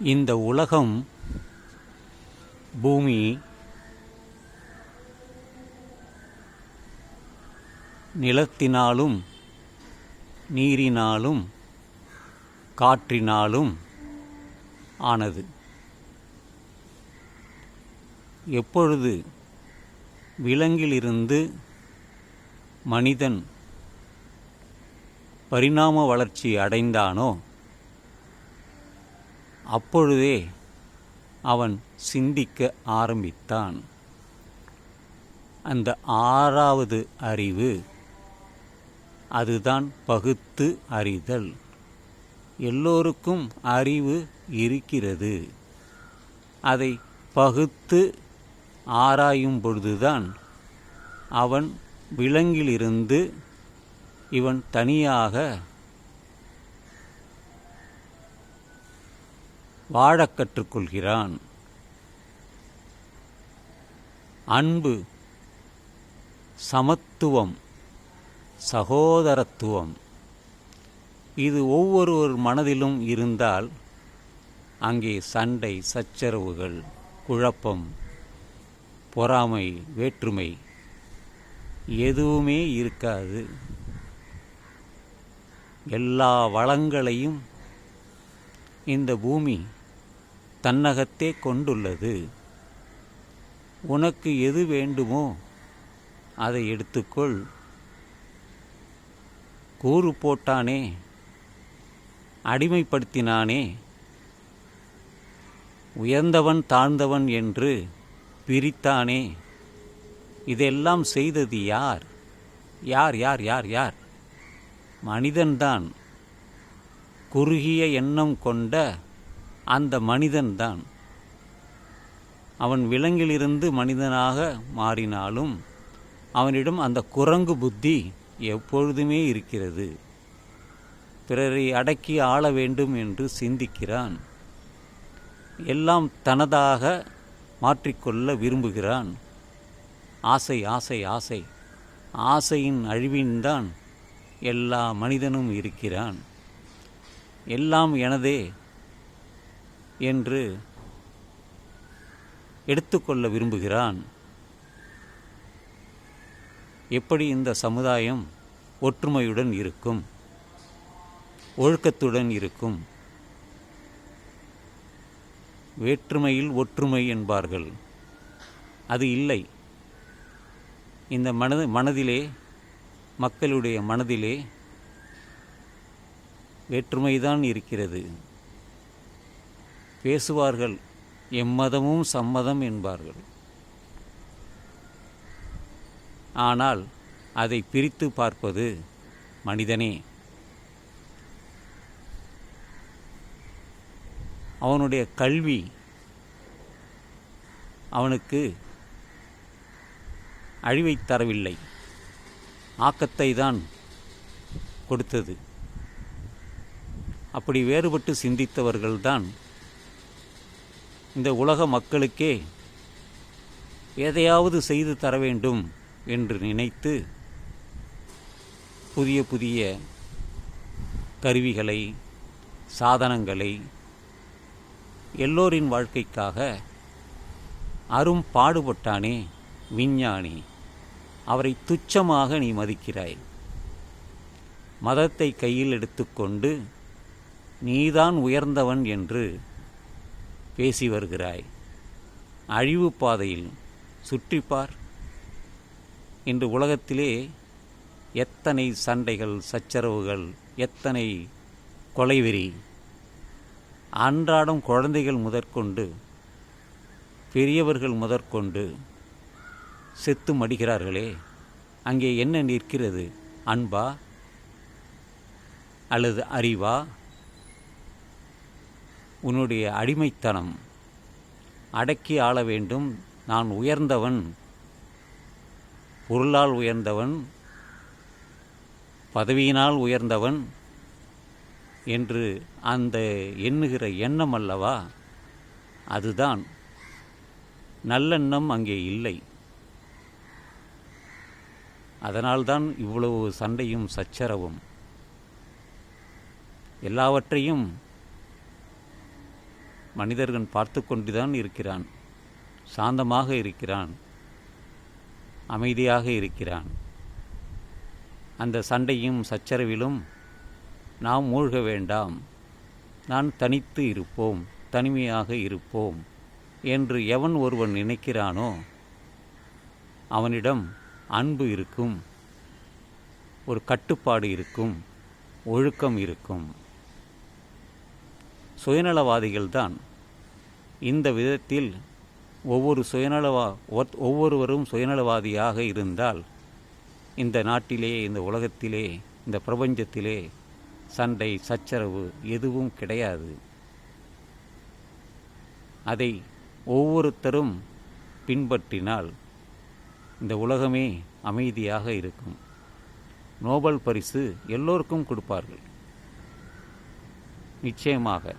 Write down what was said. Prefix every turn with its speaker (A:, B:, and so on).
A: இந்த உலகம் பூமி நிலத்தினாலும் நீரினாலும் காற்றினாலும் ஆனது. எப்பொழுது விலங்கிலிருந்து மனிதன் பரிணாம வளர்ச்சி அடைந்தானோ அப்பொழுதே அவன் சிந்திக்க ஆரம்பித்தான். அந்த ஆறாவது அறிவு அதுதான் பகுத்து அறிதல். எல்லோருக்கும் அறிவு இருக்கிறது. அதை பகுத்து ஆராயும் பொழுதுதான் அவன் விலங்கிலிருந்து இவன் தனியாக வாழக் கற்றுக்கொள்கிறான். அன்பு சமத்துவம் சகோதரத்துவம். இது ஒவ்வொருவர் மனதிலும் இருந்தால் அங்கே சண்டை சச்சரவுகள் குழப்பம் பொறாமை வேற்றுமை எதுவுமே இருக்காது. எல்லா வளங்களையும் இந்த பூமி தன்னகத்தே கொண்டுள்ளது. உனக்கு எது வேண்டுமோ அதை எடுத்துக்கொள். கூறு போட்டானே. அடிமைப்படுத்தினானே. உயர்ந்தவன் தாழ்ந்தவன் என்று பிரித்தானே. இதெல்லாம் செய்தது யார்? யார் யார் யார் யார்? மனிதன்தான். குறுகிய எண்ணம் கொண்ட அந்த மனிதன்தான் அவன் விலங்கிலிருந்து மனிதனாக மாறினாலும் அவனிடம் அந்த குரங்கு புத்தி எப்பொழுதுமே இருக்கிறது. பிறரை அடக்கி ஆள வேண்டும் என்று சிந்திக்கிறான். எல்லாம் தனதாக மாற்றிக்கொள்ள விரும்புகிறான். ஆசை ஆசை ஆசை. ஆசையின் அழிவின்தான் எல்லா மனிதனும் இருக்கிறான். எல்லாம் எனதே என்று எடுத்துக்கொள்ள விரும்புகிறான். எப்படி இந்த சமுதாயம் ஒற்றுமையுடன் இருக்கும்? ஒழுக்கத்துடன் இருக்கும். வேற்றுமையில் ஒற்றுமை என்பார்கள். அது இல்லை. இந்த மனது மனதிலே மக்களுடைய மனதிலே வேற்றுமைதான் இருக்கிறது. பேசுவார்கள். எம்மதமும் சம்மதம் என்பார்கள். ஆனால் அதை பிரித்து பார்ப்பது மனிதனே. அவனுடைய கல்வி அவனுக்கு அழிவைத் தரவில்லை. ஆக்கத்தை தான் கொடுத்தது. அப்படி வேறுபட்டு சிந்தித்தவர்கள்தான் இந்த உலக மக்களுக்கே எதையாவது செய்து தர வேண்டும் என்று நினைத்து புதிய புதிய கருவிகளை சாதனங்களை எல்லோரின் வாழ்க்கைக்காக அரும் பாடுபட்டானே விஞ்ஞானி. அவரை துச்சமாக நீ மதிக்கிறாய். மதத்தை கையில் எடுத்துக்கொண்டு நீதான் உயர்ந்தவன் என்று பேசி வருகிறாய். அழிவு பாதையில் சுற்றிப்பார். இன்று உலகத்திலே எத்தனை சண்டைகள் சச்சரவுகள் எத்தனை கொலைவெறி அன்றாடம் குழந்தைகள் முதற்கொண்டு பெரியவர்கள் முதற்கொண்டு செத்து மடிகிறார்களே அங்கே என்ன நிற்கிறது? அன்பா அல்லது அறிவா? உன்னுடைய அடிமைத்தனம். அடக்கி ஆள வேண்டும். நான் உயர்ந்தவன். பொருளால் உயர்ந்தவன். பதவியினால் உயர்ந்தவன். என்று அந்த எண்ணுகிற எண்ணம் அல்லவா? அதுதான். நல்லெண்ணம் அங்கே இல்லை. அதனால்தான் இவ்வளவு சண்டையும் சச்சரவும். எல்லாவற்றையும் மனிதர்கள் பார்த்து கொண்டுதான் இருக்கிறான். சாந்தமாக இருக்கிறான். அமைதியாக இருக்கிறான். அந்த சண்டையும் சச்சரவிலும் நாம் மூழ்க வேண்டாம். நான் தனித்து இருப்போம் தனிமையாக இருப்போம் என்று எவன் ஒருவன் நினைக்கிறானோ அவனிடம் அன்பு இருக்கும் ஒரு கட்டுப்பாடு இருக்கும் ஒழுக்கம் இருக்கும். சுயநலவாதிகள்தான். இந்த விதத்தில் ஒவ்வொரு சுயநலவா ஒத்- ஒவ்வொருவரும் சுயநலவாதியாக இருந்தால் இந்த நாட்டிலே இந்த உலகத்திலே இந்த பிரபஞ்சத்திலே சண்டை சச்சரவு எதுவும் கிடையாது. அதை ஒவ்வொருத்தரும் பின்பற்றினால் இந்த உலகமே அமைதியாக இருக்கும். நோபல் பரிசு எல்லோருக்கும் கொடுப்பார்கள். நிச்சயமாக